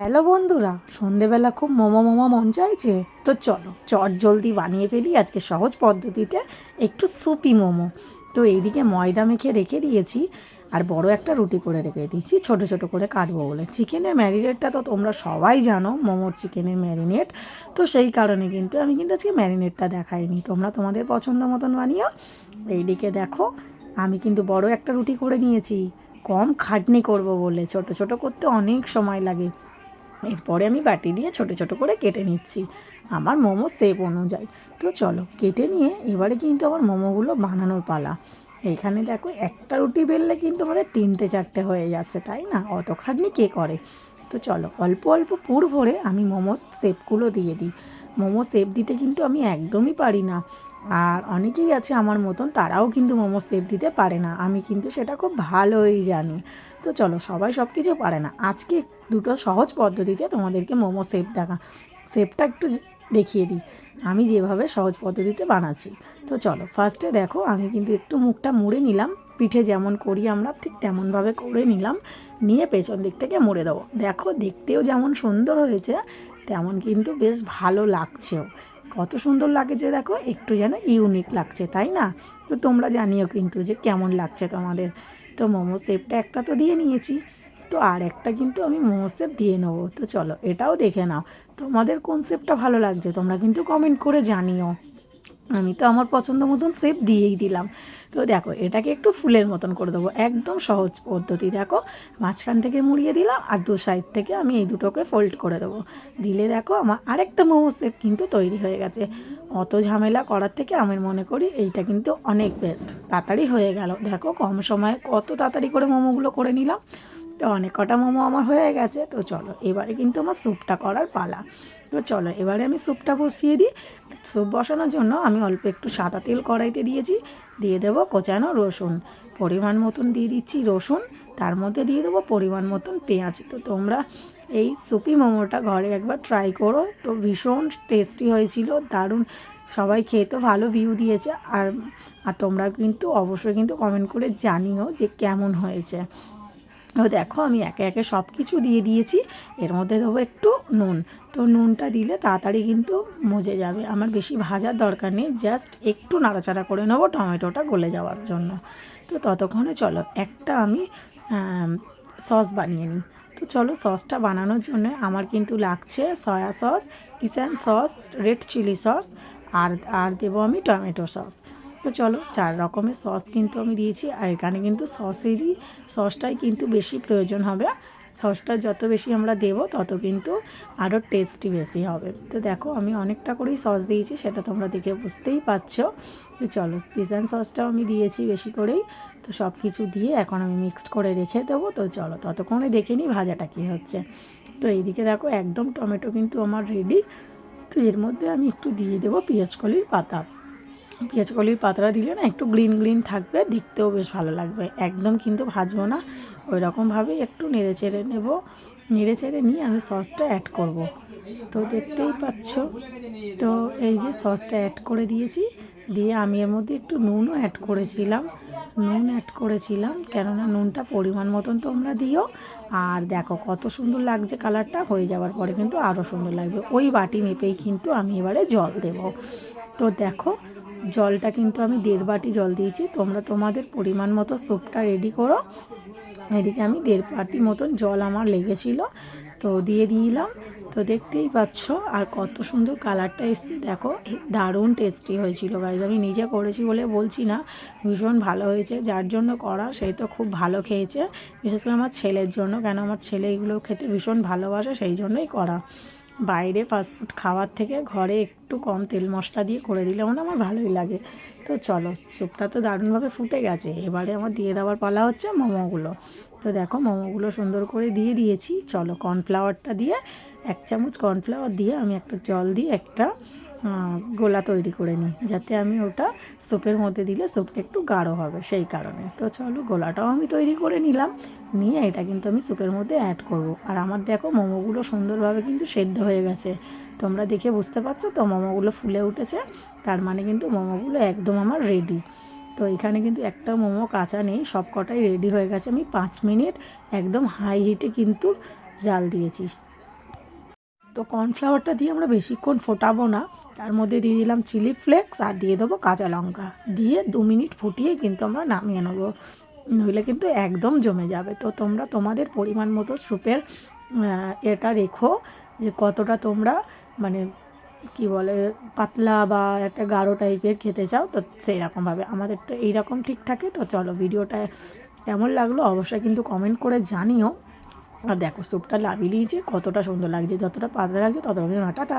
Hello বন্ধুরা, সন্ধেবেলা খুব মোমো মোমো মন চাইছে? তো চলো, চট জলদি বানিয়ে ফেলি আজকে সহজ পদ্ধতিতে একটু সুপি মোমো। তো এইদিকে ময়দা মেখে রেখে দিয়েছি, আর বড় একটা রুটি করে রেখে দিয়েছি, ছোট ছোট করে কাটবো বলে। চিকেনের ম্যারিনেটটা তো তোমরা সবাই জানো, মোমোর চিকেনের ম্যারিনেট। তো সেই কারণে কিন্তু আমি কিন্তু আজকে ম্যারিনেটটা দেখাইনি। তোমরা তোমাদের পছন্দ মতন বানিও। এইদিকে দেখো, আমি কিন্তু বড় একটা রুটি করে নিয়েছি। কম খাটনি করব বলে, ছোট ছোট করতে অনেক সময় লাগে। এরপরে আমি বাটি দিয়ে ছোট ছোট করে কেটে নিচ্ছি। আমার মোমো সেপ অনুযায়ী। তো চলো, কেটে নিয়ে এবারে কিন্তু আমার মোমোগুলো বানানোর পালা। এইখানে দেখো, একটা রুটি বেললে কিন্তু আমাদের তিনটে চারটে হয়ে যাচ্ছে, তাই না? অত খাটনি কে করে? তো চলো, অল্প অল্প পুর ভরে আমি মোমোর শেপগুলো দিয়ে দিই। মোমো শেপ দিতে কিন্তু আমি একদমই পারি না। আর অনেকেই আছে আমার মতন, তারাও কিন্তু মোমো শেপ দিতে পারে না। আমি কিন্তু সেটা খুব ভালোই জানি। তো চলো, সবাই সব কিছু পারে না। আজকে দুটো সহজ পদ্ধতিতে তোমাদেরকে মোমো শেপ দেখা শেপটা একটু দেখিয়ে দিই। আমি যেভাবে সহজ পদ্ধতিতে বানাচ্ছি। তো চলো ফার্স্টে দেখো, আমি কিন্তু একটু মুখটা মুড়ে নিলাম। পিঠে যেমন করি আমরা, ঠিক তেমনভাবে করে নিলাম। নিয়ে পেছন দিক থেকে মুড়ে দেবো। দেখো, দেখতেও যেমন সুন্দর হয়েছে, তেমন কিন্তু বেশ ভালো লাগছেও। কত সুন্দর লাগে যে দেখো, একটু যেন ইউনিক লাগছে, তাই না? তো তোমরা জানিও কিন্তু যে কেমন লাগছে তোমাদের। তো মোমো সেপটা একটা তো দিয়ে নিয়েছি। তো আর একটা কিন্তু আমি মোমো সেপ দিয়ে নেব। তো চলো এটাও দেখে নাও। তোমাদের কোন সেপটা ভালো লাগছে তোমরা কিন্তু কমেন্ট করে জানিও। আমি তো আমার পছন্দ মতন শেপ দিয়েই দিলাম। তো দেখো, এটাকে একটু ফুলের মতন করে দেবো, একদম সহজ পদ্ধতি। দেখো, মাঝখান থেকে মুড়িয়ে দিলাম আর দু সাইড থেকে আমি এই দুটোকে ফোল্ড করে দেবো। দিলে দেখো, আমার আরেকটা মোমো শেপ কিন্তু তৈরি হয়ে গেছে। অত ঝামেলা করার থেকে আমি মনে করি এইটা কিন্তু অনেক বেস্ট তাড়াতাড়ি হয়ে গেল। দেখো, কম সময়ে কত তাড়াতাড়ি করে মোমোগুলো করে নিলাম। তো অনেক কটা মোমো আমার হয়ে গেছে, তো চলো এবারে কিন্তু আমার স্যুপটা করার পালা। তো চলো এবারে আমি স্যুপটা বসিয়ে দিই। স্যুপ বসানোর জন্য আমি অল্প একটু সাদা তেল কড়াইতে দিয়েছি, দিয়ে দেবো কোচানো রসুন। পরিমাণ মতন দিয়ে দিচ্ছি রসুন, তার মধ্যে দিয়ে দেবো পরিমাণ মতন পেঁয়াজ। তো তোমরা এই সুপি মোমোটা ঘরে একবার ট্রাই করো, তো ভীষণ টেস্টি হয়েছিল, দারুণ। সবাই খেয়ে তো ভালো ভিউ দিয়েছে, আর আর তোমরা কিন্তু অবশ্যই কিন্তু কমেন্ট করে জানিও যে কেমন হয়েছে। দেখো, আমি একে একে সব কিছু দিয়ে দিয়েছি। এর মধ্যে দেবো একটু নুন। তো নুনটা দিলে তাড়াতাড়ি কিন্তু মজে যাবে। আমার বেশি ভাজার দরকার নেই, জাস্ট একটু নাড়াচাড়া করে নেব টমেটোটা গলে যাওয়ার জন্য। তো ততক্ষণে চলো, একটা আমি সস বানিয়ে নিই। তো চলো, সসটা বানানোর জন্য আমার কিন্তু লাগছে soya sauce Kissan sauce, red chilli sauce, আর আর দেবো আমি টমেটো সস। তো চলো, চার রকমের সস কিন্তু আমি দিয়েছি, আর এখানে কিন্তু সসেরই সসটাই কিন্তু বেশি প্রয়োজন হবে। সসটা যত বেশি আমরা দেবো, তত কিন্তু আরও টেস্টি বেশি হবে। তো দেখো, আমি অনেকটা করেই সস দিয়েছি, সেটা তোমরা দেখে বুঝতেই পারছ। তো চলো পিজান সসটাও আমি দিয়েছি বেশি করেই। তো সব কিছু দিয়ে এখন আমি মিক্সড করে রেখে দেবো। তো চলো, ততক্ষণে দেখে নিই ভাজাটা কী হচ্ছে। তো এইদিকে দেখো, একদম টমেটো কিন্তু আমার রেডি তো এর মধ্যে আমি একটু দিয়ে দেবো পেঁয়াজকলির পাতা। পেঁয়াজ কলির পাতাটা দিলে না একটু গ্রিন গ্রিন থাকবে, দেখতেও বেশ ভালো লাগবে। একদম কিন্তু ভাজবো না ওই রকমভাবে একটু নেড়ে চেড়ে নেব। নেড়ে চেড়ে নিয়ে আমি সসটা অ্যাড করব। তো দেখতেই পাচ্ছ, তো এই যে সসটা অ্যাড করে দিয়েছি, দিয়ে আমি এর মধ্যে একটু নুনও অ্যাড করেছিলাম। নুন অ্যাড করেছিলাম, কেননা নুনটা পরিমাণ মতন তোমরা দিও। আর দেখো কত সুন্দর লাগছে কালারটা, হয়ে যাওয়ার পরে কিন্তু আরও সুন্দর লাগবে। ওই বাটি মেপেই কিন্তু আমি এবারে জল দেব। তো দেখো জলটা কিন্তু আমি দেড় বাটি জল দিয়েছি। তোমরা তোমাদের পরিমাণ মতো স্যুপটা রেডি করো। এদিকে আমি দেড় বাটি মতন জল আমার লেগেছিলো, তো দিয়ে দিলাম। তো দেখতেই পাচ্ছ আর কত সুন্দর কালারটা এসছে। দেখো দারুণ টেস্টি হয়েছিল গাইজ আমি নিজে করেছি বলে বলছি না, ভীষণ ভালো হয়েছে। যার জন্য করা সেই তো খুব ভালো খেয়েছে। বিশেষ করে আমার ছেলের জন্য, কেন আমার ছেলে এগুলো খেতে ভীষণ ভালোবাসে, সেই জন্যই করা। বাইরে ফাস্টফুড খাওয়ার থেকে ঘরে একটু কম তেল মশলা দিয়ে করে দিলে মানে আমার ভালোই লাগে। তো চলো স্যুপটা তো দারুণভাবে ফুটে গেছে। এবারে আমার দিয়ে দেওয়ার পালা হচ্ছে মোমোগুলো। তো দেখো, মোমোগুলো সুন্দর করে দিয়ে দিয়েছি। চলো কর্নফ্লাওয়ারটা দিয়ে এক চামচ কর্নফ্লাওয়ার দিয়ে আমি একটা জল দিয়ে একটা গোলা তৈরি করে নিই, যাতে আমি ওটা স্যুপের মধ্যে দিলে স্যুপটা একটু গাঢ় হবে সেই কারণে। তো চলো গোলাটাও আমি তৈরি করে নিলাম, নিয়ে এটা কিন্তু আমি স্যুপের মধ্যে অ্যাড করব। আর আমার দেখো মোমোগুলো সুন্দরভাবে কিন্তু সেদ্ধ হয়ে গেছে। তোমরা দেখে বুঝতে পারছ তো মোমোগুলো ফুলে উঠেছে, তার মানে কিন্তু মোমোগুলো একদম আমার রেডি তো এখানে কিন্তু একটা মোমো কাঁচা নেই সব কটাই রেডি হয়ে গেছে। আমি পাঁচ মিনিট একদম হাই হিটে কিন্তু জাল দিয়েছি। তো কর্নফ্লাওয়ারটা দিয়ে আমরা বেশিক্ষণ ফোটাবো না। তার মধ্যে দিয়ে দিলাম চিলি ফ্লেক্স আর দিয়ে দেবো কাঁচা লঙ্কা। দিয়ে দু মিনিট ফুটিয়ে কিন্তু আমরা নামিয়ে নেব। নইলে কিন্তু একদম জমে যাবে। তো তোমরা তোমাদের পরিমাণ মতো স্যুপের এটা রেখো যে কতটা তোমরা মানে কি বলে, পাতলা বা একটা গাঢ় টাইপের খেতে চাও তো সেই রকমভাবে আমাদের তো এইরকম ঠিক থাকে। তো চলো ভিডিওটা কেমন লাগল অবশ্যই কিন্তু কমেন্ট করে জানিও। আর দেখো স্টোভটা লাভিয়ে নিয়েছে কতটা সুন্দর লাগছে যতটা পাতলা লাগছে ততটা না টাটা।